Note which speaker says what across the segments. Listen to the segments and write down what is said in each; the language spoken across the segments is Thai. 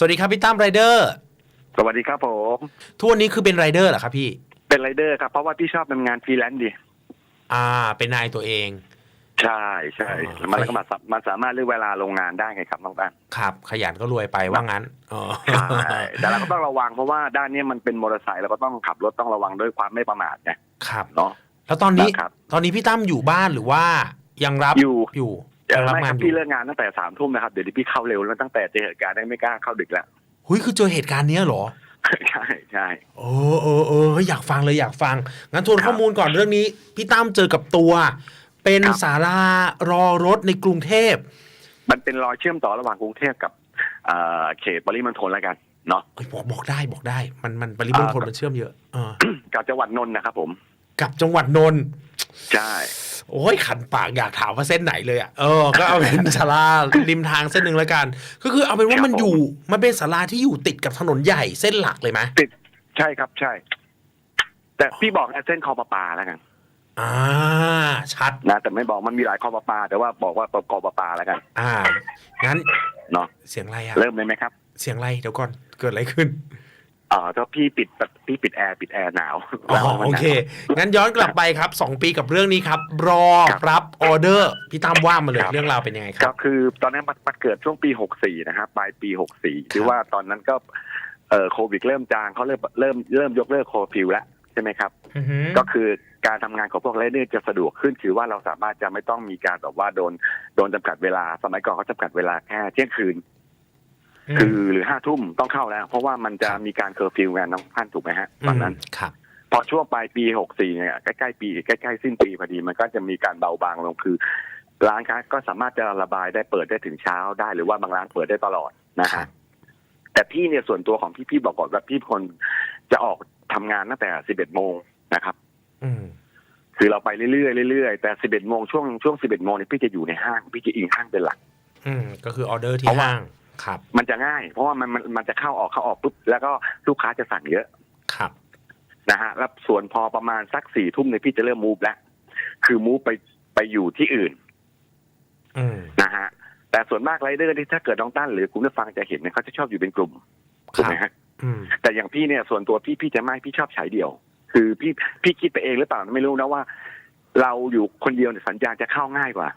Speaker 1: สวัสดีครับพี่ตั้มไรเดอร์
Speaker 2: สวัสดีครับผม
Speaker 1: ทุกวันนี้คือเป็นไรเดอร์เหรอครับพี่
Speaker 2: เป็นไรเดอร์ครับเพราะว่าพี่ชอบทำงานฟรีแลนซ์ดิ
Speaker 1: อ่า เป็นนายตัวเอง
Speaker 2: ใช่ใช่
Speaker 1: อ๋อ
Speaker 2: มันก็มาสามันสามารถเลือกเวลาลงงานได้ไงครับน้องตั้น
Speaker 1: ครับ ขยันก็รวยไปว่างั้นอ๋อ
Speaker 2: ใช่แต่เราก็ต้องระวังเพราะว่าด้านเนี้ยมันเป็นมอเตอร์ไซค์เราก็ต้องขับรถต้องระวังด้วยความไม่ประมาทไง
Speaker 1: ครับ
Speaker 2: เนาะ
Speaker 1: แล้วตอนนี้
Speaker 2: นะครับ
Speaker 1: ตอนนี้พี่ตั้มอยู่บ้านหรือว่ายังรับ
Speaker 2: อยู่
Speaker 1: อยู่
Speaker 2: เอ่
Speaker 1: ยั
Speaker 2: อง
Speaker 1: รับ
Speaker 2: ไม่ค
Speaker 1: งา
Speaker 2: รั
Speaker 1: น
Speaker 2: บ
Speaker 1: อ
Speaker 2: พี่
Speaker 1: ยู่
Speaker 2: เลิกงานตั้งแต่สามทุ่มนะครับเดี๋ยวนี้พี่เข้าเร็วแล้วตั้งแต่เจอเหตุการณ์ได้ไม่กล้าเข้าดึกแล้ว
Speaker 1: หุยคือเจอเหตุการณ์เนี้ยเหรอ
Speaker 2: ใช่ใช่
Speaker 1: เออเออเออเฮ้ยอยากฟังเลยอยากฟัง งั้นทวน
Speaker 2: ครับ
Speaker 1: ข้อมูลก่อนเรื่องนี้ พี่ตั้มเจอกับตัว เป็น
Speaker 2: ครับ
Speaker 1: ศาลารอรถในกรุงเทพ
Speaker 2: มันเป็นรอยเชื่อมต่อระหว่างกรุงเทพกับเอ่อเขตปริมณฑลแล้วกันเนาะ
Speaker 1: เอ้ยบอกบอกได้บอกได้ มันมันปริมณฑล
Speaker 2: อ่ามั
Speaker 1: มันเชื่อมเยอะเออ
Speaker 2: กับจังหวัดนนท์นะครับผม
Speaker 1: กับจังหวัดนนท์
Speaker 2: ใช่
Speaker 1: โอ้ยขันปากอยากถามว่าเส้นไหนเลยอะเออก็เอาเป็นศาลาริมทางเส้นหนึ่งแล้วกัน ก็คือเอาเป็นว่ามันอยู่มันเป็นศาลาที่อยู่ติดกับถนนใหญ่เส้นหลักเลยไหม
Speaker 2: ติดใช่ครับใช่ แต่พี่บอกนะเส้นคอปลาปลาแล้วกัน
Speaker 1: อ่าชัด
Speaker 2: นะแต่ไม่บอกมันมีหลายคอปลาปลาแต่ว่าบอกว่าคอปลาปลาแล้วกัน
Speaker 1: อ่างั้น
Speaker 2: เนาะ
Speaker 1: เสียงอะไรอะ
Speaker 2: เริ่มเลยไหมครับ
Speaker 1: เสียงอะไรเดี๋ยวก่อนเกิดอะไรขึ้น
Speaker 2: เอ่อถ้าพี่ปิดพี่ปิดแอร์ปิดแอร์หนาว
Speaker 1: อ๋อ
Speaker 2: หนาวมัน
Speaker 1: โอ
Speaker 2: หนาว
Speaker 1: เค งั้นย้อนกลับไปครับสองปีกับเรื่องนี้ครับรอ
Speaker 2: ครับ
Speaker 1: รับออเดอร์พี่ตั้มว่ามาเลย
Speaker 2: ครับ
Speaker 1: เรื่องราวเป็นยังไงค
Speaker 2: ก็
Speaker 1: รับ
Speaker 2: คือตอนนั้นมันมันเกิดช่วงปีหกสี่นะครับปลายปีหกสี่คือว่าตอนนั้นก็เอ่อโควิดเริ่มจางเขาเริ่มเริ่มเริ่มยกเลิกโคฟิวแล้วใช่ไหมครับ
Speaker 1: อือหือ
Speaker 2: ก็คือการทำงานของพวกไรเดอร์จะสะดวกขึ้น คือว่าเราสามารถจะไม่ต้องมีการแบบว่าโดนโดนจำกัดเวลา สมัยก่อนเขาจำกัดเวลาแค่เที่ยงคืน คือหรือห้าทุ่มต้องเข้าแล้ว เพราะว่ามันจะมีการเคอร์ฟิวงานน้องท่านถูกไหมฮะตอนนั้น
Speaker 1: มครับ
Speaker 2: พอช่วงปลายปีหกสี่เนี่ยใกล้ๆปีใกล้ๆสิ้นปีพอดีมันก็จะมีการเบาบางลงคือ ร้านค้าก็สามารถจะระบายได้เปิดได้ถึงเช้าได้หรือว่าบางร้านเปิดได้ตลอดนะ
Speaker 1: ครั
Speaker 2: ฮะ
Speaker 1: บ
Speaker 2: แต่พี่เนี่ยส่วนตัวของพี่พี่บอกก่อนว่าพี่เป็นคนจะออกทำงานตั้งแต่สิบเอ็ดโมงนะครับ
Speaker 1: อืม
Speaker 2: คือเราไปเรื่อยๆเรื่อยๆแต่สิบเอ็ดโมงช่วงช่วงสิบเอ็ดโมงเนี่ยพี่จะอยู่ในห้างพี่จะอิงห้างเป็นหลัก
Speaker 1: อืมก็คือออเดอร์
Speaker 2: เพ
Speaker 1: ที่
Speaker 2: ราะว่า
Speaker 1: ห้าง ครับ
Speaker 2: มันจะง่าย เพราะว่ามันมันมันจะเข้าออกเข้าออกปุ๊บแล้วก็ลูกค้าจะสั่งเยอะ
Speaker 1: ครับ
Speaker 2: นะฮะแล้วส่วนพอประมาณสักสี่ทุ่มเนี่ยพี่จะเริ่มมูฟแล้วคือมูฟไปไปอยู่ที่อื่น
Speaker 1: อืม
Speaker 2: นะฮะแต่ส่วนมากไรเดอร์ที่ถ้าเกิดน้องตั้นหรือคุณผู้ฟังจะเห็นเนี่ยเขาจะชอบอยู่เป็นกลุ่ม
Speaker 1: ค
Speaker 2: ถูก
Speaker 1: รับ
Speaker 2: ไหมฮะ
Speaker 1: อืม
Speaker 2: แต่อย่างพี่เนี่ยส่วนตัวพี่พี่จะไม่พี่ชอบฉายเดี่ยว คือพี่พี่คิดไปเองหรือเปล่าไม่รู้นะว่า เราอยู่คนเดียวเนี่ยสัญญาณจะเข้าง่ายกว่า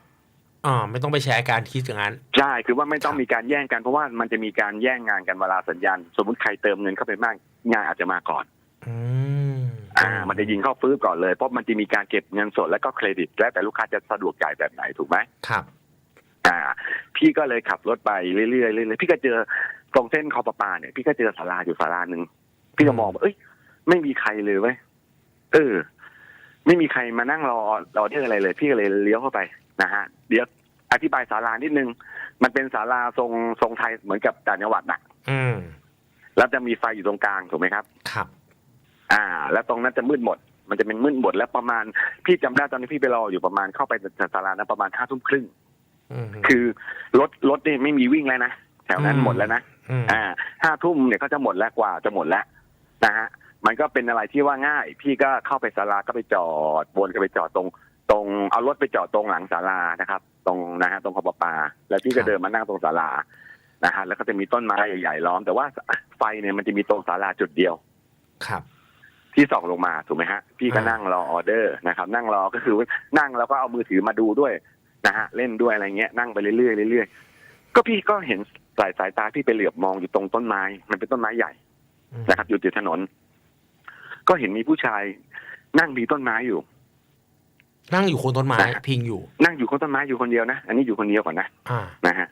Speaker 1: อ่าไม่ต้องไปแชร์การคิดอย่างนั้น
Speaker 2: ใช่คือว่าไม่ต้อง
Speaker 1: ครับ
Speaker 2: มีการแย่งกันเพราะว่ามันจะมีการแย่งงานกันเวลาสัญญาณ สมมติใครเติมเงินเข้าไปมากงานอาจจะมาก่อน
Speaker 1: อืม
Speaker 2: อ่า มันจะยิงเข้าฟื้นก่อนเลยเพราะมันจะมีการเก็บเงินสดแล้วก็เครดิต แล้วแต่ลูกค้าจะสะดวกจ่ายแบบไหนถูกไหม
Speaker 1: ครับ
Speaker 2: อ่า พี่ก็เลยขับรถไปเรื่อยๆเรื่อยๆพี่ก็เจอตรงเส้นคอปปาเนี่ยพี่ก็เจอศาลาอยู่ศาลาหนึ่งพี่ก็มองว่าเอ้ย ไม่มีใครเลยเว้ยเออ ไม่มีใครมานั่งรอรอเรื่องอะไรเลย พี่ก็เลยเลี้ยวเข้าไป นะฮะเดี๋ยวอธิบายศาลานิดนึง มันเป็นศาลาทรงทรงไทยเหมือนกับต่างจังหวัดน่ะ
Speaker 1: อืม
Speaker 2: แล้วจะมีไฟอยู่ตรงกลางถูกไหมครับ
Speaker 1: ครับ
Speaker 2: อ่า แล้วตรงนั้นจะมืดหมด มันจะเป็นมืดหมดแล้วประมาณพี่จำได้ตอนนี้พี่ไปรออยู่ประมาณเข้าไปศาลานั้นประมาณห้าทุ่มครึ่ง
Speaker 1: อืม
Speaker 2: คือรถรถนี่ไม่มีวิ่งแล้วนะแถวนั้น
Speaker 1: อืม
Speaker 2: หมดแล้วนะ
Speaker 1: อืม
Speaker 2: อ่าห้าทุ่มเนี่ยก็จะหมดแล้วกว่าจะหมดแล้วนะฮะมันก็เป็นอะไรที่ว่าง่าย พี่ก็เข้าไปศาลาก็ไปจอดวนก็ไปจอดตรง ตรงเอารถไปจอดตรงหลังศาลานะครับ ตรงนะฮะตรงขอบปลาแล้วพี่ก็เดินมานั่งตรงศาลานะฮะแล้วก็จะมีต้นไม้ใหญ่ๆล้อม แต่ว่าไฟเนี่ยมันจะมีตรงศาลาจุดเดียว
Speaker 1: ครับ
Speaker 2: ที่ส่องลงมาถูกไหมฮะพี่ก็
Speaker 1: อ่านั่
Speaker 2: นั่งรอออเดอร์นะครับ นั่งรอก็คือว่านั่งแล้วก็เอามือถือมาดูด้วยนะฮะเล่นด้วยอะไรเงี้ยนั่งไปเรื่อยๆเรื่อยๆก็พี่ก็เห็นสายสายตาพี่ไปเหลือบมองอยู่ตรงต้นไม้ มันเป็นต้นไม้ใหญ่
Speaker 1: อืม
Speaker 2: นะครับ อยู่ติดถนน ก็เห็นมีผู้ชายนั่งมีต้นไม้อยู่
Speaker 1: นั่งอยู่โคนต้นไม้
Speaker 2: นะ
Speaker 1: พิงอยู่
Speaker 2: นั่งอยู่คนต้นไม้อยู่คนเดียวนะ อันนี้อยู่คนเดียวก่อนนะ
Speaker 1: อ่า
Speaker 2: นะฮะ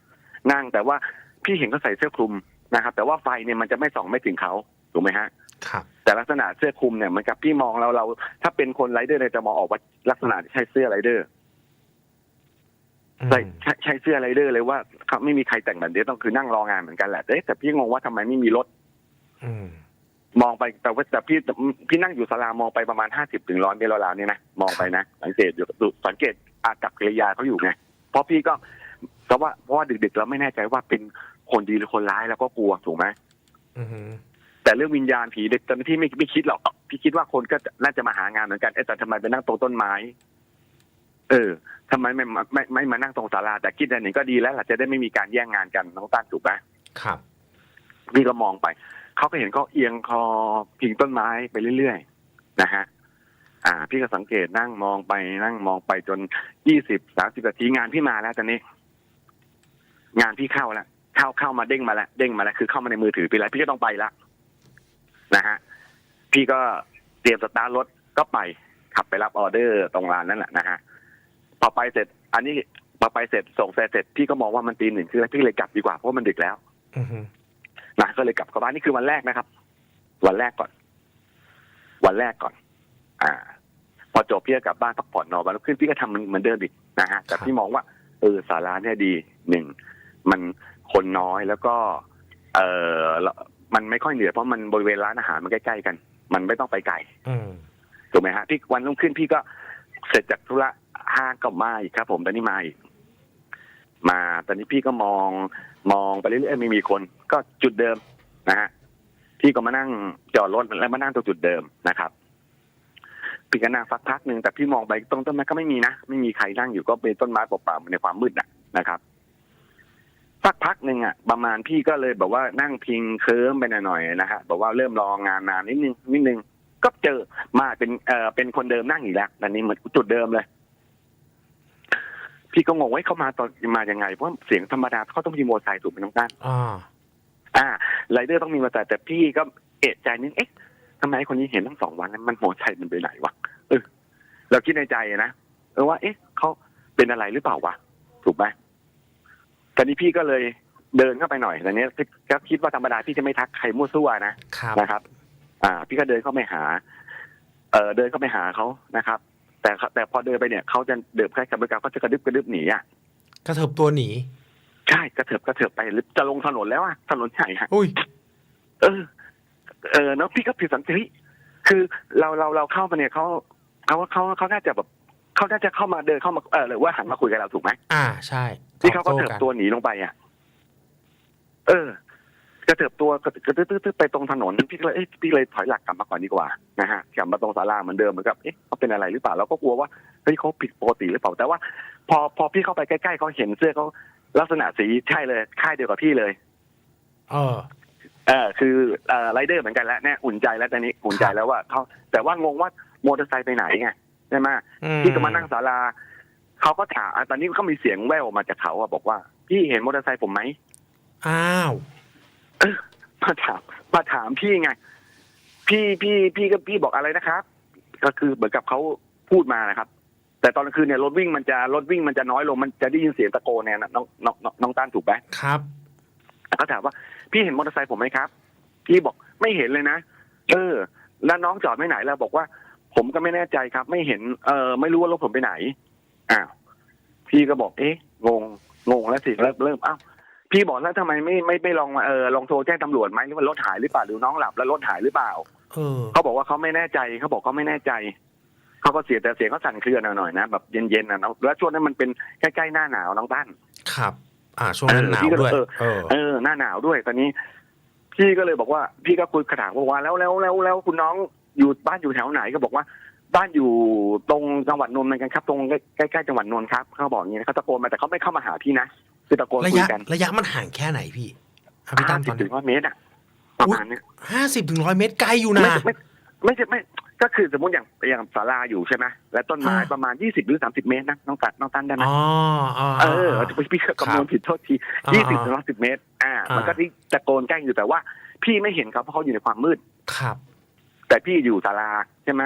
Speaker 2: นั่งแต่ว่าพี่เห็นเขาใส่เสื้อคลุมนะครับ แต่ว่าไฟเนี่ยมันจะไม่ส่องไม่ถึงเขาถูกไหมฮะ
Speaker 1: ครับ
Speaker 2: แต่ลักษณะเสื้อคลุมเนี่ยเหมันกับพี่มองเราเรา ถ้าเป็นคนไรเดอร์เนี่ยจะมองออกว่าลักษณะใช่เสื้อไรเดอร์
Speaker 1: อืม
Speaker 2: ใช่ใช่ใช่เสื้อไรเดอร์เลยว่าครับไม่มีใครแต่งแบบนี้ต้องคือนั่งรองานเหมือนกันแหละแต่แต่พี่งงว่าทำไมไม่มีรถ
Speaker 1: อื ม
Speaker 2: มองไปแต่ว่าแต่พี่พี่นั่งอยู่ศาลามองไปประมาณห้าสิบถึงร้อยเมตรราวๆเนี่ยนะมองไปนะสังเกตอยู่ดูสังเกตอากับกิริยาเขาอยู่ไงเพราะพี่ก็เพราะว่าเพราะว่าดึกๆเราไม่แน่ใจว่าเป็นคนดีหรือคนร้ายแล้วก็กลัวถูกไหม
Speaker 1: อืม
Speaker 2: แต่เรื่องวิญญาณผีเด็กตอนนนพี่ไม่ไม่คิดหรอกพี่คิดว่าคนก็น่าจะมาหางานเหมือนกันเอ๊ะแต่ทำไมไปนั่งตรงต้นไม้ เออทำไมไม่มาไม่ไม่มานั่งตรงศาลาแต่คิดอันนี้ก็ดีแล้วล่ะจะได้ไม่มีการแย่งงานกันน้องตั้นถูกไหม
Speaker 1: ครับ
Speaker 2: พี่ก็มองไป เขาก็เห็นเขาเอียงคอพิงต้นไม้ไปเรื่อยๆนะฮะอ่า พี่ก็สังเกตนั่งมองไปนั่งมองไปจนยี่สิบสามสิบนาทีงานพี่มาแล้วตอนนี้ งานพี่เข้าแล้วเข้าเข้ามาเด้งมาแล้วเด้งมาแล้วคือเข้ามาในมือถือไปแล้วพี่ก็ต้องไปละนะฮะพี่ก็เตรียมสตาร์ทรถก็ไปขับไปรับออเดอร์ตรงร้านนั่นแหละนะฮะพอไปเสร็จ อันนี้พอไปเสร็จส่งเสร็จเสร็จพี่ก็มองว่ามันตีหนึ่งคือพี่เลยกลับดีกว่าเพราะมันดึกแล้ว
Speaker 1: อือฮึ
Speaker 2: นะก็เลยกลับเข้าบ้านนี่คือวันแรกนะครับ วันแรกก่อน วันแรกก่อน อ่า พอจบพี่ก็กลับบ้านพักผ่อนนอนวันรุ่งขึ้นพี่ก็ทำเหมือนเดิมอีกนะฮะแต่พี่มองว่าเออสาราเนี่ยดีหนึ่งมันคนน้อยแล้วก็ เออแล้วมันไม่ค่อยเหนื่อยเพราะมันบริเวณร้านอาหารมันใกล้ๆกัน มันไม่ต้องไปไกล
Speaker 1: อืม
Speaker 2: ถูกไหมฮะพี่วันรุ่งขึ้นพี่ก็เสร็จจากธุระห้างก็มาอีกครับ ผมตอนนี้มาอีกมา ตอนนี้พี่ก็มอง มองไปเรื่อยๆไม่มีคนก็จุดเดิมนะฮะพี่ก็มานั่งจอดรถแล้วมานั่งตรงจุดเดิมนะครับพี่ก็นั่งสักพักหนึ่งแต่พี่มองไปตรงต้นไม้ก็ไม่มีนะไม่มีใครนั่งอยู่ก็เป็นต้นไม้เปล่าๆในความมืดนะนะครับสักพักหนึ่งอะประมาณพี่ก็เลยแบบว่านั่งพิงเคิร์มไปหน่อยๆนะฮะบอกว่าเริ่มรองานนานนิดนึงนิดนึงก็เจอมาเป็นเอ่อเป็นคนเดิมนั่งอีกแล้วอันนี้เหมือนจุดเดิมเลย พี่ก็งงว่าเขามาตอนมายังไงเพราะเสียงธรรมดาเขาต้องมีมอเตอร์ไซค์ถูกไหมน้องตั้น
Speaker 1: อ่า
Speaker 2: อ่าไรเดอร์ต้องมีมอเตอร์ไซค์แต่พี่ก็เอะใจนิดเอ๊ะทำไมคนนี้เห็นทั้งสองวันนั้นมันมอเตอร์ไซค์มันไปไหนวะเออเราคิดในใจนะเออว่า เอ๊ะเขาเป็นอะไรหรือเปล่าวะถูกไหมตอนนี้พี่ก็เลยเดินเข้าไปหน่อยตอนนี้ก็คิดว่าธรรมดาพี่จะไม่ทักใครมั่วซั่วนะ
Speaker 1: ครับ
Speaker 2: นะครับ อ่า พี่ก็เดินเข้าไปหา เอ่อเดินเข้าไปหาเขานะครับ แต่แต่พอเดินไปเนี่ยเขาจะเดินใกล้กับบริการเขาจะกระดึบกระดึบหนีอะ
Speaker 1: กระเถิบตัวหนี
Speaker 2: ใช่กระเถิบกระเถิบไปหรือจะลงถนนแล้วอะถนนใหญ่ฮะ
Speaker 1: อุ้ย
Speaker 2: เออ เออเนาะพี่ก็ผิดสังเกตเฮ้ยคือเราเราเราเข้ามาเนี่ยเขาเขาเขาเขาน่าจะแบบเขาน่าจะเข้ามาเดินเข้ามาเออหรือว่าหันมาคุยกับเราถูกไหม
Speaker 1: อ่าใช่
Speaker 2: ที่เขาก็
Speaker 1: ตอบ
Speaker 2: เถิ
Speaker 1: โต้
Speaker 2: บ
Speaker 1: กัน
Speaker 2: ตัวหนีลงไปอะ เออ กระเถิบตัวกระกระตึ๊ดตึ๊ดตึ๊ดไปตรงถนนพี่ก็เลยเอ๊ะพี่เลยถอยหลักกลับมาก่อนดีกว่านะฮะกลับมาตรงศาลาเหมือนเดิมเหมือนกับเอ๊ะเขาเป็นอะไรหรือเปล่าเราก็กลัวว่าเฮ้ยเขาผิดปกติหรือเปล่าแต่ว่า พอพอพี่เข้าไปใกล้ๆเขาเห็นเสื้อเขาลักษณะสีใช่เลยค่ายเดียวกับพี่เลย
Speaker 1: เออ
Speaker 2: เออคือเอ่อไรเดอร์เหมือนกันแล้วเนี่ยอุ่นใจแล้วตอนนี้อุ่นใจแล้วว่าเขาแต่ว่างงว่ามอเตอร์ไซค์ไปไหนไงใช่ไหม
Speaker 1: อืม
Speaker 2: พี่ก็มานั่งศาลาเขาก็ถามอะตอนนี้ก็มีเสียงแว่วออกมาจากเขาอะบอกว่า พี่เห็นมอเตอร์ไซค์ผมไหม
Speaker 1: อ้าว
Speaker 2: เออ มาถามมาถามพี่ไง พี่พี่พี่ก็พี่บอกอะไรนะครับ ก็คือเหมือนกับเขาพูดมานะครับ แต่ตอนกลางคืนเนี่ยรถวิ่งมันจะรถวิ่งมันจะน้อยลงมันจะได้ยินเสียงตะโกนเนี่ยนะน้องน้องน้องน้องต้านถูกไหม
Speaker 1: ครับ
Speaker 2: เขาถามว่า พี่เห็นมอเตอร์ไซค์ผมไหมครับ พี่บอกไม่เห็นเลยนะเออ แล้วน้องจอดไม่ไหนแล้วบอกว่า ผมก็ไม่แน่ใจครับ ไม่เห็นเออไม่รู้ว่ารถผมไปไหนอ้าวพี่ก็บอกเอ๊ะงงงงแล้วสิเริ่มเริ่มอ้าว พี่บอกแล้วทำไมไม่ไม่ไม่ลองมาเออลองโทรแจ้งตำรวจไหมหรือว่ารถหายหรือเปล่าหรือน้องหลับแล้วรถหายหรือเปล่า
Speaker 1: เออ
Speaker 2: เขาบอกว่าเขาไม่แน่ใจเขาบอกเขาไม่แน่ใจเขาก็เสียแต่เสียงเขาสั่นเครือหน่อยๆนะแบบเย็นๆนะน้องแล้วช่วงนั้นมันเป็นใกล้ๆหน้าหนาวน้องตั้น
Speaker 1: ครับ อ่าช่วงนั้นหนาว
Speaker 2: เออพี่ก็
Speaker 1: ด้วย
Speaker 2: เออ
Speaker 1: เออ
Speaker 2: เออหน้าหนาวด้วยตอนนี้ พี่ก็เลยบอกว่า พี่ก็คุยกระถางบอกว่าแล้วแล้วแล้วแล้วคุณน้องอยู่บ้านอยู่แถวไหนก็บอกว่า บ้านอยู่ตรงจังหวัดนนท์เหมือนกันครับ ตรงใกล้ๆจังหวัดนนท์ครับเขาบอกอย่างนี้นะเขาตะโกนมาแต่เขาไม่เข้ามาหาพี่นะ คือตะโกน
Speaker 1: ระ
Speaker 2: คุย
Speaker 1: ยะ
Speaker 2: กัน
Speaker 1: ระยะมันห่างแค่ไหนพี่อะพี่ตั้
Speaker 2: ห้าม
Speaker 1: ต
Speaker 2: สิ
Speaker 1: อบน
Speaker 2: ถึ
Speaker 1: นี้
Speaker 2: งร้อยเมตรอะประมาณเนี้ย
Speaker 1: ห้าสิบถึงร้อยเมตรไกลอยู่นะ
Speaker 2: ไม่ไม่ไม่ใช่ไม่ ก็คือสมมติอย่างอย่างศาลาอยู่ใช่ไหมและต้นไม้
Speaker 1: อ่า
Speaker 2: ประมาณยี่สิบหรือสามสิบเมตรนะน้องตัดน้องตันได้ไหม
Speaker 1: อ๋ออ๋อ
Speaker 2: เออ
Speaker 1: อ๋อ
Speaker 2: พี่ก็คำนวณผิดโทษที
Speaker 1: อ่า
Speaker 2: ยี่สิบถึงร้อยสิบเมตร อ่า
Speaker 1: อ่ามั
Speaker 2: มันก็ที่ตะโกนแกล้งอยู่แต่ว่า พี่ไม่เห็นเขาเพราะเขาอยู่ในความมืด
Speaker 1: ครับ
Speaker 2: แต่พี่อยู่ศาลาใช่ไหม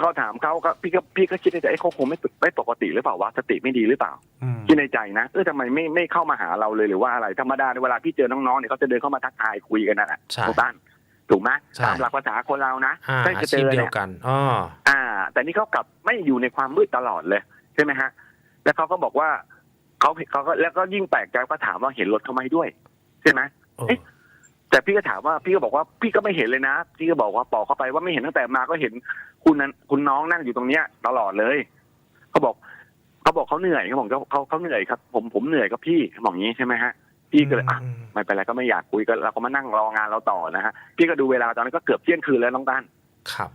Speaker 2: เขาถามเขาก็พี่ก็พี่ก็คิดในใจเอ้เขาคงไม่ไม่ปกติหรือเปล่าวะสติไม่ดีหรือเปล่า
Speaker 1: อืม
Speaker 2: คิดในใจนะเออทำไมไม่ไม่เข้ามาหาเราเลยหรือว่าอะไรธรรมดาในเวลาพี่เจอน้องๆเนี่ยเขาจะเดินเข้ามาทักทายคุยกันนั่นแหละ
Speaker 1: ใช่
Speaker 2: ทุกบ้านถูกไหม
Speaker 1: ใช่
Speaker 2: ตามหลักภาษาคนเรานะ
Speaker 1: อ่า
Speaker 2: ได้
Speaker 1: อา
Speaker 2: จะเจ
Speaker 1: ชีพ
Speaker 2: อ
Speaker 1: เดี
Speaker 2: เนี่ย
Speaker 1: วยกันอ๋อ
Speaker 2: อ่า แต่นี่เขากลับไม่อยู่ในความมืดตลอดเลยใช่ไหมฮะ แล้วเขาก็บอกว่าเขาเขาก็แล้วก็ยิ่งแปลกใจก็ถามว่าเห็นรถเขาไหมด้วย ใช่ไหม
Speaker 1: เออ
Speaker 2: เอ๊ะ แต่พี่ก็ถามว่าพี่ก็บอกว่าพี่ก็ไม่เห็นเลยนะ พี่ก็บอกว่าบอกเข้าไปว่าไม่เห็นตั้งแต่มาก็เห็นคุณนั้นคุณน้องนั่งอยู่ตรงเนี้ย ตลอดเลยเขาบอกเขาบอกเขาเหนื่อยเขาบอกเขาเขาเขาเหนื่อยครับ ผมผมเหนื่อยครับพี่เขาบอกอย่างนี้ใช่ไหมฮะพี่ก็เลยอะ
Speaker 1: อืม
Speaker 2: ไม่เป็นไรก็ไม่อยากคุยก็เราก็มานั่งรองานเราต่อนะฮะพี่ก็ดูเวลาตอนนั้นก็เกือบเที่ยงคืนแล้วน้องตั้น
Speaker 1: ครับ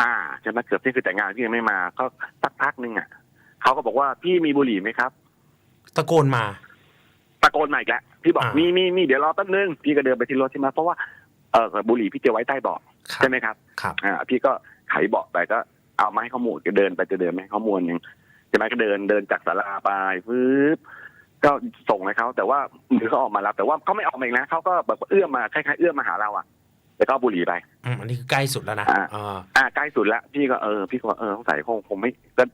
Speaker 2: อ่าใช่ไหมเกือบเที่ยงคืนแต่งานพี่ยังไม่มาก็สักพักหนึ่งอะเขาก็บอกว่าพี่มีบุหรี่ไหมครับ
Speaker 1: ตะโกนมา
Speaker 2: ตะโกนมาอีกแล้ว พี่บอก
Speaker 1: อ่ามี
Speaker 2: มีมีมีเดี๋ยวรอแป๊บนึงพี่ก็เดินไปที่รถใช่ไหมเพราะว่าเออบุหรี่พี่จะไว้ใต้เบาะ
Speaker 1: ครั
Speaker 2: ใช่
Speaker 1: บ
Speaker 2: ไหมครับ
Speaker 1: ครับ
Speaker 2: อ่าพี่ก็ไขเบาะไปก็เอาไม้ข้อมูลก็เดินไปจะเดินไม้ข้อมูลหนึ่งใช่ไหมก็เดินเดินจากศาลาไปปึ๊บก็ส่งให้เขาแต่ว่ามือเขาออกมารับแต่ว่าเขาไม่ออกมาอีกนะเขาก็แบบเอื้อมมาคล้ายๆเอื้อมมาหาเราอะแล้วก็เอาบุหรี่ไป
Speaker 1: อืมอันนี้คือใกล้สุดแล้วนะ
Speaker 2: อ่า
Speaker 1: อ่า
Speaker 2: อ่าใกล้สุดละพี่ก็เออพี่ก็ว่าเออสงสัยคงคงไม่ก็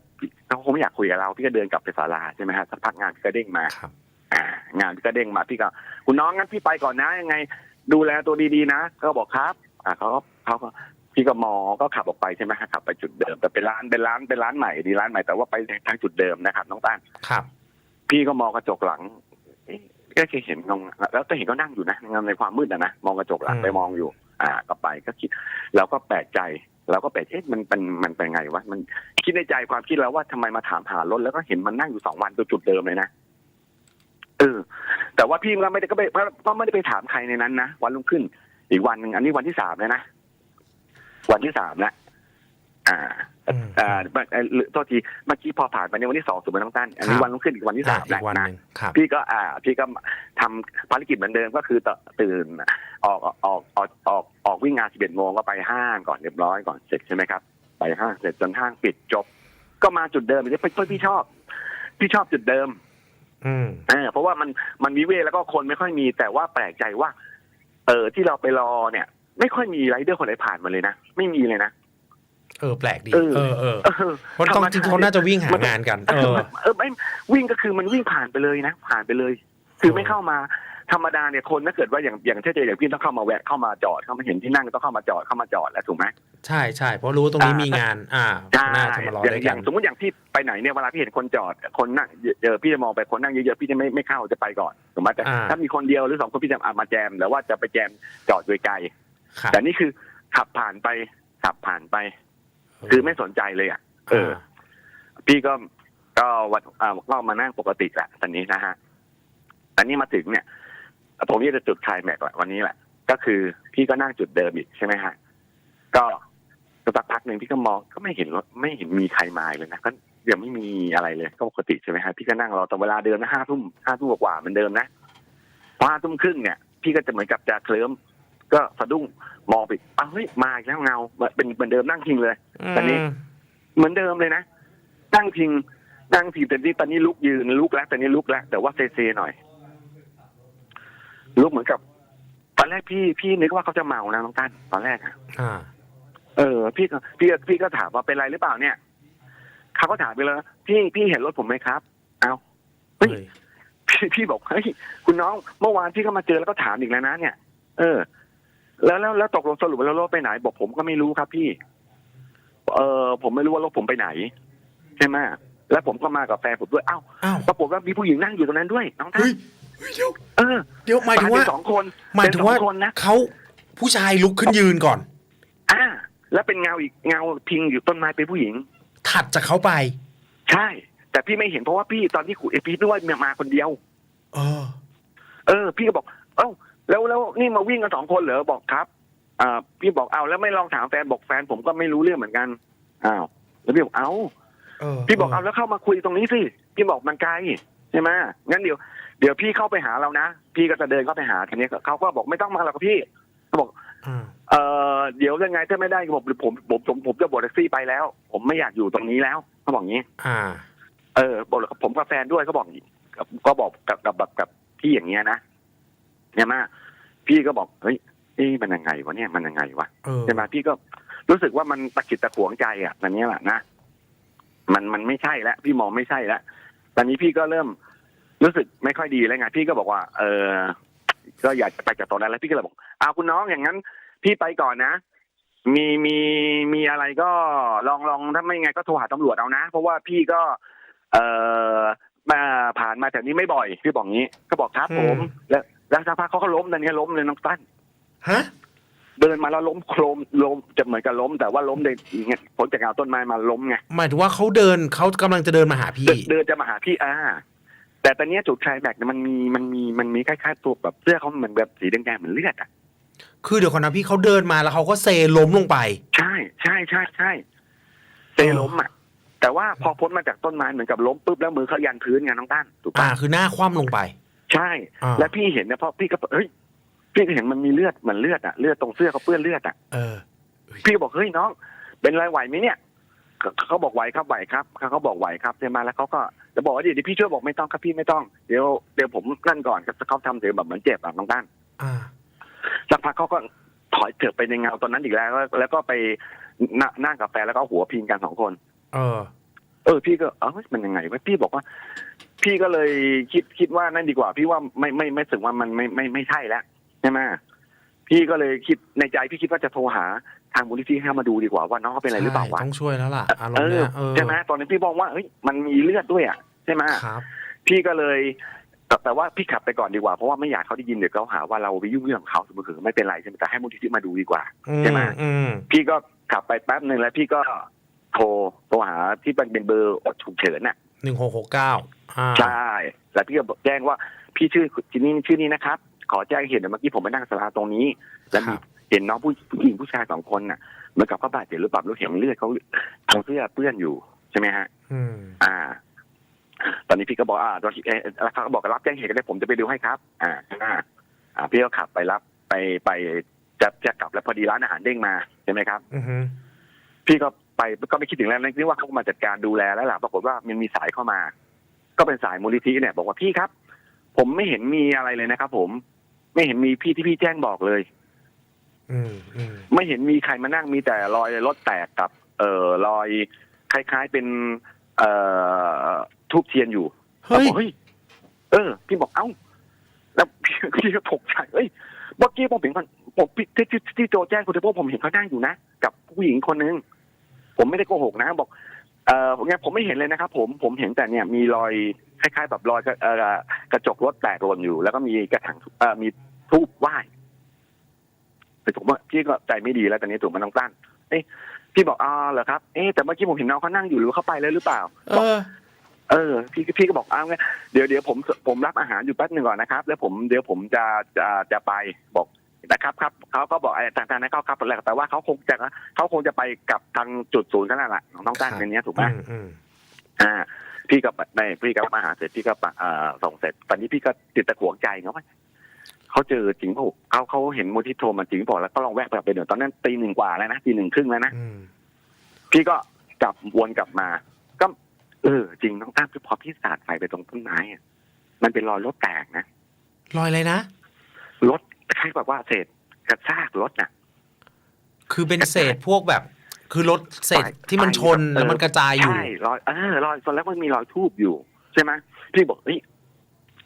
Speaker 2: เขาคงไม่อยากคุยกับเราพี่ก็เดินกลับไปศาลาใช่ไหมฮะสักพักงานพี่ก็เด้งมา
Speaker 1: ครับ
Speaker 2: อ่างานพี่ก็เด้งมาพี่ก็คุณน้องงั้นพี่ไปก่อนนะยังไง ดูแลตัวดีๆนะ ก็บอกครับอ่าเขาก็เขาก็พี่ก็มองก็ขับออกไปใช่ไหมฮะขับไปจุดเดิมแต่เป็นร้านเป็นร้านเป็นร้านใหม่ดีร้านใหม่แต่ว่าไปทางจุดเดิมนะครับน้องตั้น
Speaker 1: ครับ
Speaker 2: พี่ก็มองกระจกหลังเอ๊ะก็เคยเห็นงงแล้วก็เห็นก็นั่งอยู่นะในความมืดนะนะมองกระจกหลัง
Speaker 1: อืม
Speaker 2: ไปมองอยู่ อ่าก็ไปก็คิดเราก็แปลกใจเราก็แปลกเอ๊ะมันเป็นมันเป็นไงวะมันคิดในใจความคิดแล้วว่าทำไมมาถามหารถแล้วก็เห็นมันนั่งอยู่สองวันตัวจุดเดิมเลยนะ เออ แต่ว่าพี่ก็ไม่ได้ก็ไปก็ไม่ได้ไปถามใครในนั้นนะวันรุ่งขึ้น อีกวันหนึ่งอันนี้วันที่สามเลยนะวันที่สามแล้วอ่า
Speaker 1: อืม
Speaker 2: อ่าเอ่อโทษทีเมื่อกี้พอผ่านไปในวันที่สองสุดมันต้องตั้นอันนี้
Speaker 1: ครับ
Speaker 2: วันรุ่งขึ้นอีกวันที่
Speaker 1: อ่า
Speaker 2: สาม
Speaker 1: อี
Speaker 2: แล้ว
Speaker 1: กวัน
Speaker 2: นะ
Speaker 1: หนึ่งครับ
Speaker 2: พี่ก็อ่า พี่ก็ทำภารกิจเหมือนเดิมก็คือตตื่นออกออกออกออกออกออกวิ่งงานสิบเอ็ดโมงก็ไปห้างก่อนเรียบร้อยก่อนเสร็จใช่ไหมครับ ไปห้างเสร็จจนห้างปิดจบ ก็มาจุดเดิมอีกพี่พี่ชอบ พี่ชอบจุดเดิม
Speaker 1: อืม
Speaker 2: เออเพราะว่ามันมันวิเวกแล้วก็คนไม่ค่อยมี แต่ว่าแปลกใจว่า เออที่เราไปรอเนี่ย ไม่ค่อยมีไรเดอร์คนไหนผ่านมาเลยนะไม่มีเลยนะ
Speaker 1: เออแปลกดี
Speaker 2: เออ
Speaker 1: เออเออ
Speaker 2: เออ
Speaker 1: เพราะต้องจริงๆเขาน่าจะวิ่งหางานกัน เออ
Speaker 2: เออไม่วิ่งก็คือมันวิ่งผ่านไปเลยนะ ผ่านไปเลย คือไม่เข้ามา ธรรมดาเนี่ยคนถ้าเกิดว่าอย่างอย่างเช่นเจอย่างพี่ต้องเข้ามาแวะเข้ามาจอดเข้ามาเห็นที่นั่งต้องเข้ามาจอดเข้ามาจอดแล้วถูกไหม
Speaker 1: ใช่ใช่เพราะรู้ว่าตรงนี้มีงาน อ่า
Speaker 2: ใช่
Speaker 1: น่าจะมารอ
Speaker 2: อย่าง
Speaker 1: ด้วย
Speaker 2: อ
Speaker 1: กั
Speaker 2: ย่านงสมมติอย่างพี่ไปไหนเนี่ยเวลาพี่เห็นคนจอดคนนั่งเจอพี่จะมองไปคนนั่งเยอะๆพี่จะไม่ไม่เข้าจะไปก่อนถูกไหมแต่
Speaker 1: อ่า
Speaker 2: ถ้ามีคนเดียวหรือสองคนพี่จะอะมาแจมหรือว่าจะไปแจมจอดโดยไกล
Speaker 1: ครับ
Speaker 2: แต่นี่คือขับผ่านไปขับผ่านไป คือไม่สนใจเลยอะ เออ พี่ก็ก็วันอ่าก็มานั่งปกติแหละตอนนี้นะฮะอันนี้มาถึงเนี่ย ผมจะจุดคลายแม็กซ์แหละวันนี้แหละ ก็คือพี่ก็นั่งจุดเดิมอีกใช่ไหมฮะ ก็สักพักหนึ่งพี่ก็มองก็ไม่เห็นรถไม่เห็นมีใครมาเลยนะก็ยังไม่มีอะไรเลยก็ปกติใช่ไหมฮะพี่ก็นั่งรอแต่เวลาเดิมนะห้าทุ่มห้าทุ่มกว่าเหมือนเดิมนะพอห้าทุ่มครึ่งเนี่ย พี่ก็จะเหมือนกับจะเคลิ้มก็สะดุ้งมองไปอ้าวเฮ้ยมาอีกแล้วเงาเป็นเหมือนเดิมนั่งพิงเลยตอนนี้
Speaker 1: อืม
Speaker 2: เหมือนเดิมเลยนะนั่งพิงนั่งพิงแต่นี่ตอนนี้ลุกยืนลุกแล้วแต่นี้ลุกแล้วแต่ว่าเซเซหน่อย ลุกเหมือนกับ ตอนแรกพี่พี่นึกว่าเขาจะเมานะน้องตั้นตอนแรกอะ
Speaker 1: อ่า
Speaker 2: เออพี่ก็พี่ก็พี่ก็ถามว่าเป็นไรหรือเปล่าเนี่ยเขาก็ถามไปเลยพี่พี่เห็นรถผมไหมครับ เอาเฮ้ย พี่พี่บอกเฮ้ยคุณน้องเมื่อวานพี่ก็มาเจอแล้วก็ถามอีกแล้วนะเนี่ย เออ แล้วแล้วแล้วตกลงสรุปแล้วรถไปไหน บอกผมก็ไม่รู้ครับ พี่ เออผมไม่รู้ว่ารถผมไปไหนใช่ไหมแล้วผมก็มากับแฟนผมด้วยอ้าว
Speaker 1: อ้าว
Speaker 2: ปรากฏว่ามีผู้หญิงนั่งอยู่ตรงนั้นด้วย น้องท่า
Speaker 1: เฮ้
Speaker 2: น
Speaker 1: ย เฮ้ยเดี๋ยว
Speaker 2: เออ
Speaker 1: เดี๋ยวหมายถึง
Speaker 2: เป็
Speaker 1: ว่า
Speaker 2: นสองคน
Speaker 1: หมายถึงว่า
Speaker 2: เป็นสอคนนะ
Speaker 1: เขาผู้ชายลุกขึ้นยืนก่อน
Speaker 2: อ่าแล้วเป็นเงาอีกเงาพิงอยู่ต้นไม้เป็นผู้หญิง
Speaker 1: ถัดจากเขาไป
Speaker 2: ใช่ แต่พี่ไม่เห็นเพราะว่าพี่ตอนที่ขุดเอพีด้วยมาคนเดียว
Speaker 1: เออ
Speaker 2: เออ พี่ก็บอก เอ้าแล้วแล้วนี่มาวิ่งกันสองคนเหรอบอกครับ อ่า พี่บอกเอาแล้วไม่ลองถามแฟนบอกแฟนผมก็ไม่รู้เรื่องเหมือนกันอ้าวแล้วพี่บอกเอา
Speaker 1: เออ
Speaker 2: พี่บอกเอาแล้วเข้ามาคุยตรงนี้สิ พี่บอกมันไกลใช่ไหมงั้นเดี๋ยว เดี๋ยวพี่เข้าไปหาเรานะ พี่ก็จะเดินเข้าไปหาทีนี้เขาก็บอกไม่ต้องมาหรอกครับพี่เขาบอก
Speaker 1: อ่า
Speaker 2: เออเดี๋ยวยังไงถ้าไม่ได้ก็บอกผมผมผมผมจะบดแท็กซี่ไปแล้ว ผมไม่อยากอยู่ตรงนี้แล้วเขาบอกงี้
Speaker 1: อ่า
Speaker 2: เออบอกเลยผมกับแฟนด้วยเขาบอกอย่างงี้ก็บอกกับกับแบบกับพี่อย่างเงี้ยนะเนี่ยมาพี่ก็บอกเฮ้ยนี่มันยังไงวะเนี่ยมันยังไงวะ
Speaker 1: เออ
Speaker 2: ใช่ไหมพี่ก็รู้สึกว่ามันตะกิดตะขวงใจอะตอนนี้แหละนะมันมันไม่ใช่แล้วพี่มองไม่ใช่แล้วตอนนี้พี่ก็เริ่ม รู้สึกไม่ค่อยดีแล้วไงพี่ก็บอกว่า เออก็อยากจะไปจากตรงนั้นแล้วพี่ก็เลยบอกอ้าวคุณน้องอย่างนั้น พี่ไปก่อนนะ มีมีมีอะไรก็ลองลองถ้าไม่ไงก็โทรหาตำรวจเอานะ เพราะว่าพี่ก็ เอ่อมาผ่านมาแถวนี้ไม่บ่อย พี่บอกงี้ ก็บอกครับผม แล้วแล้วสักพักเขาก็ล้มตอนนี้ล้มเลยน้องตั้น
Speaker 1: ฮะ
Speaker 2: เดินมาแล้วล้มโครมล้มจะเหมือนกับล้ม แต่ว่าล้มในเงี้ยผลจากเงาต้นไม้มาล้มไง
Speaker 1: หมายถึงว่าเขาเดินเขากำลังจะเดินมาหาพี่
Speaker 2: เดินเดินจะมาหาพี่อ่า แต่ตอนเนี้ยจุดคลายแม็กซ์เนี่ยมันมีมันมีมันมีคล้ายๆตัวแบบเสื้อเขาเหมือนแบบสีแดงๆเหมือนเลือดอะ
Speaker 1: คือเดี๋ยวก่อนนะพี่เขาเดินมาแล้วเขาก็เซล้มลงไป
Speaker 2: ใช่ใช่ใช่ใช่เซล้มอะแต่ว่าพอพ้นมาจากต้นไม้เหมือนกับล้มปุ๊บแล้วมือเขายันพื้นไงน้องตั้นถูก
Speaker 1: อ่า
Speaker 2: ปะ
Speaker 1: คือหน้าคว่ำลงไป
Speaker 2: ใช่
Speaker 1: อ่า
Speaker 2: และพี่เห็นเนี่ยเพราะพี่ก็เฮ้ยพี่ก็เห็นมันมีเลือดเหมือนเลือดอะเลือดตรงเสื้อเขาเปื้อนเลือดอะ
Speaker 1: เออ
Speaker 2: พี่ก็บอกเฮ้ยน้อง เป็นไรไหวไหมเนี่ยเขาเขาบอกไหวครับไหวครับเขาเขาบอกไหวครับใช่ไหมแล้วเขาก็ จะบอกว่าเดี๋ยวพี่ช่วยบอกไม่ต้องครับพี่ไม่ต้องเดี๋ยวเดี๋ยวผมนั่นก่อนเขาทำเสียงแบบเหมือนเจ็บอะน้องด้าน
Speaker 1: อ่า
Speaker 2: สักพักเขาก็ถอยเถิบไปในเงาตอนนั้นอีกแล้ว แล้วแล้วก็ไปนั่งนั่งกับแฟนแล้วก็หัวพิงกันสองคน
Speaker 1: เออ
Speaker 2: เออ พี่ก็เออมันยังไงวะพี่บอกว่า พี่ก็เลยคิดคิดว่านั่นดีกว่า พี่ว่าไม่ไม่ไม่รู้สึกว่ามันไม่ไม่ไม่ใช่แล้วใช่ไหม พี่ก็เลยคิดในใจพี่คิดว่าจะโทรหาทางมูลนิธิให้มาดูดีกว่าว่าน้องเขาเป็นอะไรหรือเปล่าวะ
Speaker 1: ต้องช่วยแล้วล่ะอารม
Speaker 2: เอ
Speaker 1: ณ์
Speaker 2: อ
Speaker 1: เนี้ยเออ
Speaker 2: ใช่ไหมตอนนี้นพี่มองว่าเฮ้ยมันมีเลือดด้วยอะใช่ไหม
Speaker 1: ครับ
Speaker 2: พี่ก็เลยแต่แต่ว่าพี่ขับไปก่อนดีกว่าเพราะว่าไม่อยากเขาได้ยินเดี๋ยวเขาหาว่าเราไปยุ่งเรื่องของเขาสมมติคือไม่เป็นไรใช่ไหมแต่ให้มูลนิธิมาดูดีกว่าใช่ไหม
Speaker 1: อืม
Speaker 2: พี่ก็ขับไปแป๊บหนึ่งแล้วพี่ก็โทรโทรหาที่เป็นเบอร์ฉุกเฉินน่ะ
Speaker 1: หนึ่งหกหกเก้าอ่า
Speaker 2: ใช่แล้วพี่ก็บอกแจ้งว่าพี่ชื่อที่นี่ชื่อนี้นะครับ ขอแจ้งเหตุเดี๋ยวเมื่อกี้ผมไปนั่งสลาตรงนี้ แล้วมีเห็นน้องผู้ผู้หญิงผู้ชายสองคนน่ะเหมือนกับเขาบาดเจ็บหรือเปล่ารู้เห็นเลือดเขาทางเสื้อเปื้อนอยู่ใช่ไหมฮะ
Speaker 1: อืม
Speaker 2: อ่า ตอนนี้พี่ก็บอกอ่าตอนที่เอ่อแล้วเขาก็บอกรับแจ้งเหตุก็ได้ผมจะไปดูให้ครับอ่าอ่าอ่า พี่ก็ขับไปรับไปไปจะจะกลับแล้วพอดีร้านอาหารเด้งมาใช่ไหมครับ
Speaker 1: อือฮึ
Speaker 2: พี่ก็ไปก็ไม่คิดถึงแล้วนึกว่าเขามาจัดการดูแลแล้วล่ะปรากฏว่ามันมีสายเข้ามา ก็เป็นสายมูลนิธิเนี่ย บอกว่าพี่ครับ ผมไม่เห็นมีอะไรเลยนะครับ ผม ไม่เห็นมีพี่ที่พี่แจ้งบอกเลย
Speaker 1: อืมอืม
Speaker 2: ไม่เห็นมีใครมานั่งมีแต่รอยรถแตกกับ เอ่อรอยคล้าย ๆเป็น เอ่อทูบเทียนอยู่
Speaker 1: เฮ้ย
Speaker 2: บอกเฮ้ยเออ พี่บอกเอ้า แล้วพี่พี่ก็ตกใจเอ้ยเมื่อกี้ผมเห็นคนผมพี่ที่ที่ที่โจแจ้งคุณเทพผมเห็นเขานั่งอยู่นะกับผู้หญิงคนนึงผมไม่ได้โกหกนะ บอก เออไงผมไม่เห็นเลยนะครับผมผมเห็นแต่เนี่ย มีรอยคล้ายๆ แบบรอยกระเอ่อกระจกรถแตกหล่นอยู่ แล้วก็มีกระถางเอ่อมี ทูบไหว้แต่ผมว่าพี่ก็ใจไม่ดีแล้วตอนนี้ถูกมันต้องตั้นเอ้ยพี่บอกอ๋อเหรอครับเอ๊ะแต่เมื่อกี้ผมเห็นน้องเขานั่งอยู่หรือว่าเขาไปเลยหรือเปล่า
Speaker 1: เออ
Speaker 2: เออ พี่พี่ก็บอกอ้าวงั้นเดี๋ยวเดี๋ยวผมผมรับอาหารอยู่แป๊บหนึ่งก่อนนะครับ แล้วผมเดี๋ยวผมจะจะจะไปบอกนะครับครับเขาก็บอกไอ้ต่างๆนะเขาครับแล้วแต่ว่าเขาคงจะเขาคงจะไปกับทางจุดศูนย์กันนั่นแหละน้องตั้งในเนี้ยถูกไหม
Speaker 1: อืมอืม
Speaker 2: อ่า พี่ก็ในพี่ก็รับอาหารเสร็จพี่ก็ปะเอ่อส่งเสร็จตอนนี้พี่ก็ติดตะขวงใจเนาะว่า เขาเจอจริงเปล่าเขาเขาเห็นมูลที่โทรมาจริงเปล่าแล้วก็ลองแวะไปเดี๋ยวตอนนั้นตีหนึ่งกว่าแล้วนะตีหนึ่งครึ่งแล้วนะ
Speaker 1: อืม
Speaker 2: พี่ก็กลับวนกลับมา ก็ เออ จริงน้องตั้มคือพอพี่สาดไฟไปตรงต้นไม้อะมันเป็นรอยรถแตกนะ
Speaker 1: รอยอะไรนะ
Speaker 2: รถคล้ายแบบว่าเศษกระซากรถน่ะ
Speaker 1: คือเป็นเศษพวกแบบ คือรถเศษที่มันชน
Speaker 2: เออ
Speaker 1: แล้วมันกระจายอยู่
Speaker 2: ใช่รอยเออรอยตอนแรกมันมีรอยทูบอยู่ ใช่ไหมพี่บอกเฮ้ย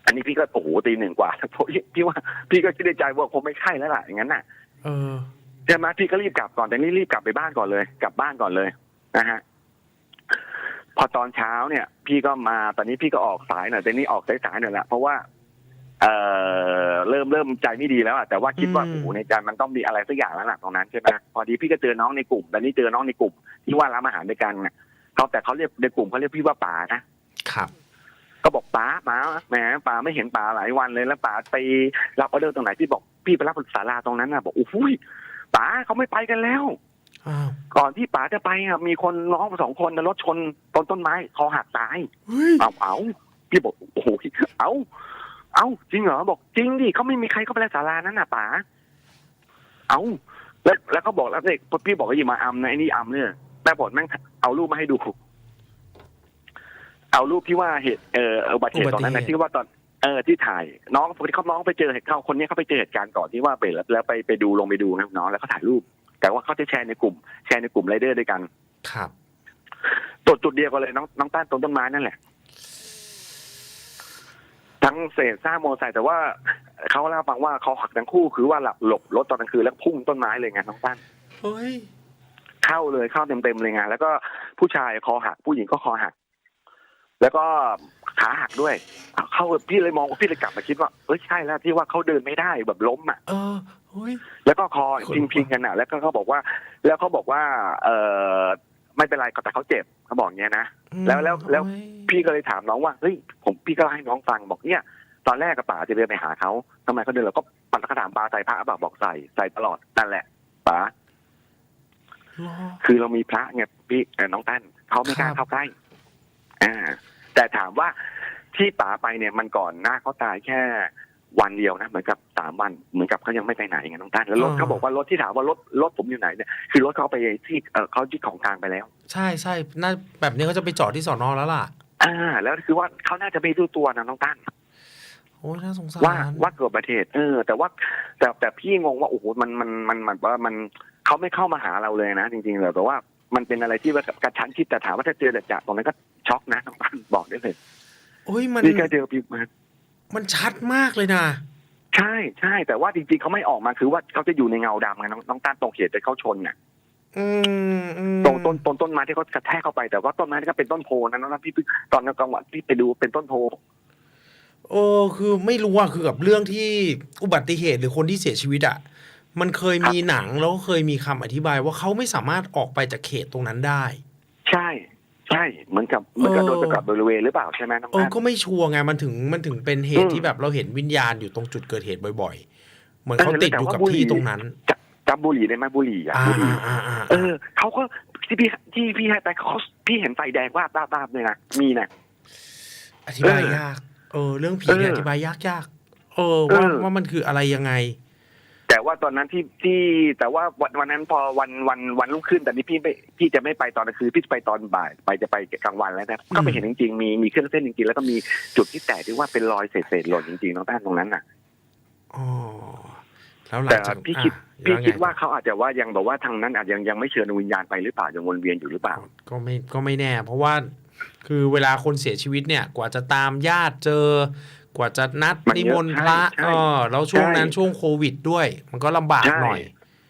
Speaker 2: อันนี้พี่ก็โอ้โหตีหนึ่งกว่าเพราะพี่ว่าพี่ก็คิดในใจว่าคงไม่ใช่แล้วล่ะอย่างนั้นน่ะ
Speaker 1: เออ
Speaker 2: ใช่ไหมพี่ก็รีบกลับก่อนแต่นี่รีบกลับไปบ้านก่อนเลย กลับบ้านก่อนเลยนะฮะพอตอนเช้าเนี่ย พี่ก็มาตอนนี้พี่ก็ออกสายหน่อยแต่นี่ออกสายสายๆหน่อยละเพราะว่า เออเริ่มเริ่มใจไม่ดีแล้วอะแต่ว่าคิดว่า
Speaker 1: อืม
Speaker 2: โอ้โหในใจมันต้องมีอะไรสักอย่างแล้วล่ะตรงนั้นใช่ไหมพอดีพี่ก็เจอน้องในกลุ่มแต่นี่เจอน้องในกลุ่มที่ว่าร้านอาหารด้วยกันน่ะเขาแต่เขาเรียกในกลุ่มเขาเรียกพี่ว่าป๋านะครับ ก็บอกป๋าป๋าแหมป๋าไม่เห็นป๋าหลายวันเลยแล้วป๋าไปรับออเดอร์ตรงไหนพี่บอกพี่ไปรับศาลาตรงนั้นน่ะบอกโอ้โหยป๋าเขาไม่ไปกันแล้ว
Speaker 1: อ้าว
Speaker 2: ก่อนที่ป๋าจะไปอะมีคนน้องสองคนนะรถชนต้นต้นไม้คอหักตาย
Speaker 1: เฮ้ย
Speaker 2: เอาเอาพี่บอกโอ้โหเอาเอาจริงเหรอบอกจริงดิเขาไม่มีใครเข้าไปในศาลานั้นน่ะป๋าเอาแล้วแล้วเขาบอกแล้วเนี่ยพี่บอกว่าอย่ามาอัมนะไอ้นี่อัมเนี่ยแต่ผลแม่งเอารูปมาให้ดู เอารูปที่ว่าเหตุเอออุบัติเหตุตอนนั้นนะที่ว่าตอนเออที่ถ่ายน้องคนที่เขาน้องไปเจอเหตุเขาคนนี้เขาไปเจอเหตุการณ์ก่อนที่ว่าไปแล้วแล้วไปไปดูลงไปดูนะน้องแล้วเขาถ่ายรูป แต่ว่าเขาจะแชร์ในกลุ่ม แชร์ในกลุ่มไรเดอร์ด้วยกัน
Speaker 1: ครับ
Speaker 2: จุดจุดเดียวกันเลยน้องน้องต้านตรงต้นไม้นั่นแหละ ทั้งเศษซากมอเตอร์ไซค์แต่ว่าเขาเล่าให้ฟังว่าเขาหักทั้งคู่คือว่าหลับหลบรถตอนกลางคืนแล้วพุ่งต้นไม้เลยไงน้องต้าน
Speaker 1: เฮ้ย
Speaker 2: เข้าเลยเข้าเต็มเต็มๆเลยไงแล้วก็ผู้ชายคอหักผู้หญิงก็คอหัก แล้วก็ขาหักด้วย เข้าพี่เลยมองว่าพี่เลยกลับมาคิดว่าเออใช่แล้วที่ว่าเขาเดินไม่ได้แบบล้มอะ
Speaker 1: เออเฮ้ย
Speaker 2: แล้วก็คอ
Speaker 1: คน
Speaker 2: พิงพิงๆกันอะ แล้วก็เขาบอกว่า แล้วเขาบอกว่า เออไม่เป็นไรแต่เขาเจ็บเขาบอกอย่างเงี้ยนะแล้วแล้วแล้ว
Speaker 1: เฮ้ย
Speaker 2: พี่ก็เลยถามน้องว่าเฮ้ยผมพี่ก็เล่าให้น้องฟังบอกเนี่ย ตอนแรกกับป๋าจะเดินไปหาเขาทำไมเขาเดินเราก็ปันกระถามป๋าใส่พระบอกบอกใส่ใส่ตลอดนั่นแหละป๋า
Speaker 1: เหรอ
Speaker 2: คือเรามีพระไงพี่เอ่อน้องตั้นเขาไม่กล้า
Speaker 1: ครับ
Speaker 2: เข้าใกล้ อ่าแต่ถามว่าที่ป๋าไปเนี่ยมันก่อนหน้าเขาตายแค่วันเดียวนะเหมือนกับสามวันเหมือนกับเขายังไม่ไปไหนไงน้องตั้นแล้วรถ
Speaker 1: อ่า
Speaker 2: เขาบอกว่ารถที่ถามว่ารถรถผมอยู่ไหนเนี่ยคือรถเขาไปที่เออเขาที่ของกลางไปแล้ว
Speaker 1: ใช่ใช่น่าแบบนี้เขาจะไปจอดที่สอนอแล้วล่ะ
Speaker 2: อ่า แล้วคือว่าเขาน่าจะไม่รู้ตัวนะน้องตั้น
Speaker 1: โอ้ยน่าสงสาร
Speaker 2: ว่าว่าเกิดอุบัติเหตุเออ แต่ว่าแต่แต่พี่งงว่าโอ้โหมันมันมันมันว่ามันเขาไม่เข้ามาหาเราเลยนะจริงๆเลยแต่ว่า มันเป็นอะไรที่ว่ากระชั้นชิดแต่ถามว่าถ้าเจอเด็กจากตรงนั้นก็ช็อกนะน้องตั้นบอกได้เลย
Speaker 1: โอ้ยมัน
Speaker 2: นี่แค่เจอพี่มา
Speaker 1: มันชัดมากเลยนะ
Speaker 2: ใช่ใช่แต่ว่าจริงๆเขาไม่ออกมาคือว่าเขาจะอยู่ในเงาดำไงน้องน้องต้านตรงเขียดไปเข้าชนเนี่ย
Speaker 1: อืมอืม
Speaker 2: ตรงต้นต้นต้นไม้ที่เขากระแทกเข้าไปแต่ว่าต้นไม้นี่ก็เป็นต้นโพนะน้องต้นพี่ตอนกลางวันพี่ไปดูเป็นต้นโพ
Speaker 1: โอ้คือไม่รู้อะคือกับเรื่องที่อุบัติเหตุหรือคนที่เสียชีวิตอะ มันเคยมีหนังแล้วก็เคยมีคำอธิบายว่าเขาไม่สามารถออกไปจากเขตตรงนั้นได้
Speaker 2: ใช่ ใช่เหมือนกับเหมือนกับ
Speaker 1: เออ
Speaker 2: โดนสกัดบริเวณหรือเปล่าใช่ไหมน้อง
Speaker 1: เออ
Speaker 2: ต้าน
Speaker 1: ก็ไม่ชัวร์ไงมันถึงมันถึงเป็นเห
Speaker 2: อื
Speaker 1: ตุ
Speaker 2: ม
Speaker 1: ที่แบบเราเห็นวิญญาณอยู่ตรงจุดเกิดเหตุบ่อยๆ เหมือน
Speaker 2: เออ
Speaker 1: เขาติดอยู่กับ
Speaker 2: แต่ว่าบุหรี่
Speaker 1: ที่ตรงนั้น
Speaker 2: จะจำบุหรี่ได้ไหมบุหรี่อะ
Speaker 1: อ่า
Speaker 2: บุหรี่
Speaker 1: อ่าอ่า
Speaker 2: เออเขาก็ที่พี่ที่พี่ให้ไปเขาพี่เห็นไฟแดงว่าบบ้าบเลยนะมีนะ
Speaker 1: อธิบาย
Speaker 2: เออยา
Speaker 1: ก เออ เรื่องผี
Speaker 2: เออ
Speaker 1: เนี่ยอธิบายยากยากเออว่า
Speaker 2: เออ
Speaker 1: ว่ามันคืออะไรยังไง
Speaker 2: แต่ว่าตอนนั้นที่ที่แต่ว่าวันวันนั้นพอวันวันวันรุ่งขึ้น แต่นี้พี่ไม่พี่จะไม่ไปตอนกลางคืนพี่จะไปตอนบ่ายไปจะไปกลางวันแล้วนะก็ไปเห็นจริงๆมีมีเครื่องเส้นจริงๆแล้วก็มีจุดที่แตกที่ว่าเป็นรอยเศษๆหล่นจริงๆน้องแป้งตรงนั้นน่ะ
Speaker 1: อ๋อแล้วหลั
Speaker 2: แต่
Speaker 1: งจาก
Speaker 2: พี่คิด
Speaker 1: อะ
Speaker 2: พี่
Speaker 1: แล้วไง
Speaker 2: คิดว่าเขาอาจจะว่ายังบอกว่าทางนั้นอาจยังยังไม่เชิญวิญญาณไปหรือเปล่ายังวนเวียนอยู่หรือเปล่า
Speaker 1: ก็ไม่ก็ไม่แน่ เพราะว่าคือเวลาคนเสียชีวิตเนี่ยกว่าจะตามญาติเจอ กว่าจะนัด
Speaker 2: มัน
Speaker 1: นิ
Speaker 2: เยอะ
Speaker 1: มนต์พระ
Speaker 2: ใช่ใช่
Speaker 1: เออแล้วช่วงนั้น
Speaker 2: ใช่
Speaker 1: ช่วงโควิดด้วย มันก็ลำบาก
Speaker 2: ใช่
Speaker 1: หน่อย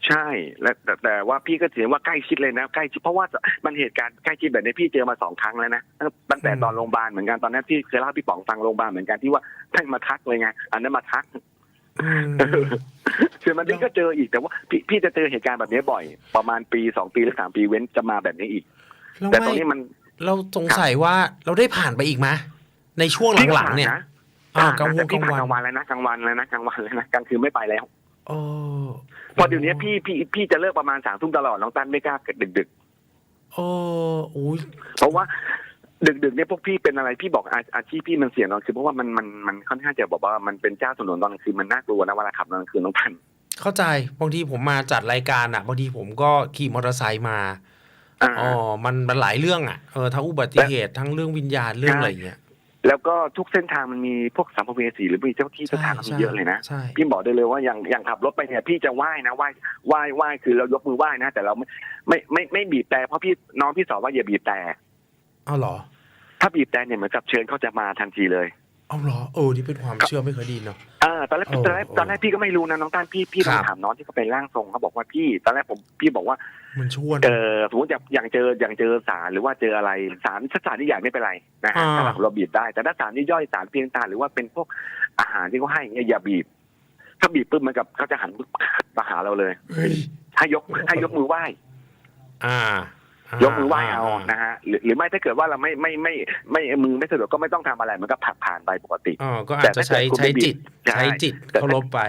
Speaker 2: ใช่และแต่แต่ว่าพี่ก็ถือว่าใกล้ชิดเลยนะใกล้ชิดเพราะว่ามันเหตุการณ์ใกล้ชิดแบบนี้พี่เจอมาสองครั้งแล้วนะตั้งแต่
Speaker 1: อืม
Speaker 2: ตอนโรงพยาบาลเหมือนกันตอนนั้นพี่เคยเล่าให้พี่ป๋องฟังโรงพยาบาลเหมือนกันที่ว่าท่านมาทักเลยไงอันนั้นมาทัก
Speaker 1: อืม
Speaker 2: คือมันนี่ก็เจออีกแต่ว่าพี่พี่จะเจอเหตุการณ์แบบนี้บ่อย ประมาณปีสองปีหรือสามปีเว้นจะมาแบบนี้อีก
Speaker 1: แล้ว
Speaker 2: แต่ตร
Speaker 1: ไม่
Speaker 2: งนี้มัน
Speaker 1: เราสงสัยว่าเราได้ผ่านไปอีกไหมในช่วง
Speaker 2: พี่ก็
Speaker 1: หลังๆเนี่ย
Speaker 2: ผ่าะ
Speaker 1: อ่ากลางวัน
Speaker 2: แต่พี่
Speaker 1: กลางวัน
Speaker 2: ผ่กลางวันแล้วนะกลางวันแล้วนะกลางวันแล้วนะกลางคืนไม่ไปแล้ว
Speaker 1: เออ
Speaker 2: เพอเดี๋ยวนี้พี่พี่พี่จะเลิกประมาณสามทุ่มตลอดน้องตั้นไม่กล้าเกิดดึก
Speaker 1: เออโอ้ย
Speaker 2: ๆเพราะว่า ดึกดึกๆเนี่ยพวกพี่เป็นอะไรพี่บอกอาอาชีพพี่มันเสี่ยงนอนคือเพราะว่ามันมันมันค่อนข้างจะบอกว่ามันเป็นเจ้าถนนตอนกลางคืนมันน่ากลัวนะเวลาขับตอนกลางคืนน้องตั้น
Speaker 1: เข้าใจบางทีผมมาจัดรายการอะบางทีผมก็ขี่มอเตอร์ไซค์มา
Speaker 2: อ่า
Speaker 1: อ๋อมันมันหลายเรื่องอะเออทั้งอุบัติเหตุทั้งเรื่องวิญญาณเรื่องอะไรอย่างเงี้ย
Speaker 2: แล้วก็ทุกเส้นทางมันมีพวกสัมภเวสีหรือมีเจ้าที่เจ้าทางมันมีเยอะเลยนะ
Speaker 1: ใช่
Speaker 2: พี่บอกได้เลยว่าอย่างอย่างขับรถไปเนี่ยพี่จะไหว้นะไหว้ไหว้ไหว้คือเรายกมือไหว้นะ แต่เราไม่ไม่ไม่ไม่บีบแต่เพราะพี่น้องพี่สอนว่าอย่าบีบแต่
Speaker 1: เอาเหรอ
Speaker 2: ถ้าบีบแต่เนี่ยเหมือนกับเชิญเขาจะมาทันทีเลย
Speaker 1: เอาเหรอเออนี่เป็นความเชื่อไม่เคยไดีเนาะ
Speaker 2: อ่าตอนแรก
Speaker 1: เออ
Speaker 2: ตอนแรก
Speaker 1: เออ
Speaker 2: ตอนแรกพี่ก็ไม่รู้นะน้องต้านพี่พี่ลอง
Speaker 1: ครับ
Speaker 2: ถามน้องที่เขาเป็นร่างทรงเขาบอกว่าพี่ ตอนแรกผมพี่บอกว่า
Speaker 1: มันชวน
Speaker 2: เออสมมติอย่างอย่างเจออย่างเจอสารหรือว่าเจออะไรสารถ้าสารที่ใหญ่ไม่เป็นไรนะฮะ
Speaker 1: อ่า
Speaker 2: ถ้าเราบีบได้ แต่ถ้าสารที่ย่อยสารเพียงตาหรือว่าเป็นพวกอาหารที่เขาให้เนี่ยอย่าบีบ ถ้าบีบปุ๊บเหมันกับเขาจะหันมาหาเราเลย
Speaker 1: เฮ้ย
Speaker 2: ให้ยกให้ยกมือไหว้
Speaker 1: อ่าา ย
Speaker 2: กมือไหว้เอานะฮะหรือหรือไม่ถ้าเกิดว่าเราไม่ไม่ไม่ไม่ไม่มือไม่สะดวกก็ไม่ต้องทำอะไรมันก็ผ่านผ่านไปปกติ
Speaker 1: อ๋อก็อาจจะใช้
Speaker 2: แต่ถ้าเกิดคุณ
Speaker 1: ใช้
Speaker 2: ไม่บีบ
Speaker 1: จิต
Speaker 2: ใช่
Speaker 1: ใช้จิต
Speaker 2: แต่
Speaker 1: เคารพไป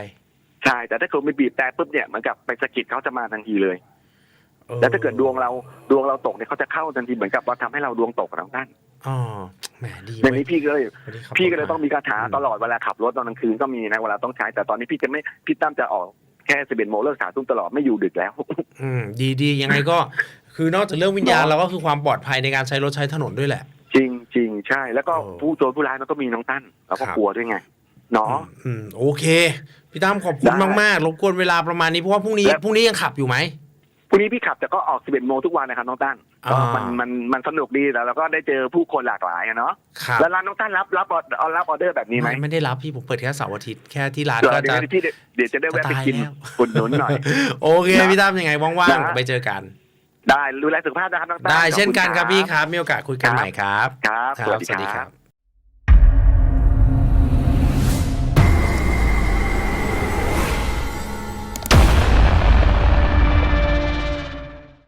Speaker 2: ใช่แต่ถ้าเกิดไม่บีบแต่ปุ๊บเนี่ยเหมือนกับไปสะกิดเขาจะมาทันทีเลย
Speaker 1: ออ
Speaker 2: แล้วถ้าเกิดดวงเราดวงเราตกเนี่ยเขาจะเข้าทันทีเหมือนกับว่าทำให้เราดวงตกทั้งนั้น
Speaker 1: อ๋อแหมดี
Speaker 2: ใน
Speaker 1: เว้ย
Speaker 2: นี้พี่ก็เลย
Speaker 1: วันนี้ขับ
Speaker 2: พี่ก็เลยต้องมีคาถา
Speaker 1: อืม
Speaker 2: ตลอดเวลาขับรถตอนกลางคืนก็มีนะเวลาต้องใช้ แต่ตอนนี้พี่จะไม่พี่ตั้มจะออกแค่สิบเอ็ดโมงเลิกสามทุ่มตลอดไม่อยู่ดึกแล้ว
Speaker 1: อืมดีดียังไงก็ คือนอกจากเรื่องวิญญาณ
Speaker 2: เนาะ
Speaker 1: เราก็คือความปลอดภัยในการใช้รถใช้ถนนด้วยแหละ
Speaker 2: จริงจริงใช่ แล้วก็
Speaker 1: เออ
Speaker 2: ผู้โจรผู้ร้ายมันก็มีน้องตั้นเราก็
Speaker 1: ครับ
Speaker 2: กลัวด้วยไงเนาะ
Speaker 1: อืมโอเค พี่ตั้มขอบคุณ
Speaker 2: ได้
Speaker 1: มากๆรบกวนเวลาประมาณนี้เพราะว่าพรุ่งนี้
Speaker 2: และ
Speaker 1: พรุ่งนี้ยังขับอยู่ไหม
Speaker 2: พรุ่งนี้พี่ขับแต่ก็ออก 11 โมงทุกวันนะครับน้องตั้นก็
Speaker 1: อ่ามั
Speaker 2: มันมันมันสนุกดีแล้วเราก็ได้เจอผู้คนหลากหลายอะเนาะ
Speaker 1: ครับ
Speaker 2: แล้วร้านน้องตั้นรับรับออรับออเดอร์แบบนี้ไหม
Speaker 1: ไม่ไม่ได้รับพี่ผมเปิดแค่เสาร์อาทิตย์แค่ที่ร้าน
Speaker 2: เดี๋ยว
Speaker 1: ก็
Speaker 2: เดี๋ย
Speaker 1: จะ
Speaker 2: วพี่เดี๋ยวจะได้แวะไปกิน
Speaker 1: จะตายแล้ว
Speaker 2: อุดหนุนหน่อย
Speaker 1: โอเค
Speaker 2: นะ
Speaker 1: พี่ตั้มยังไงว่าง
Speaker 2: นะ
Speaker 1: ๆไปเจอกัน
Speaker 2: ได้ดูแลสุขภาพนะครับน้องตั้น
Speaker 1: ได้
Speaker 2: ขอบคุณ
Speaker 1: เช่นกันครับ
Speaker 2: บ
Speaker 1: พี่ครับมีโอกาสคุยกัน
Speaker 2: ครับ
Speaker 1: ใหม่ครับ
Speaker 2: ครับ
Speaker 1: ครั
Speaker 2: สวั
Speaker 1: บ
Speaker 2: สดี
Speaker 1: สวัสดี
Speaker 2: ค
Speaker 1: ค
Speaker 2: รั
Speaker 1: รับบ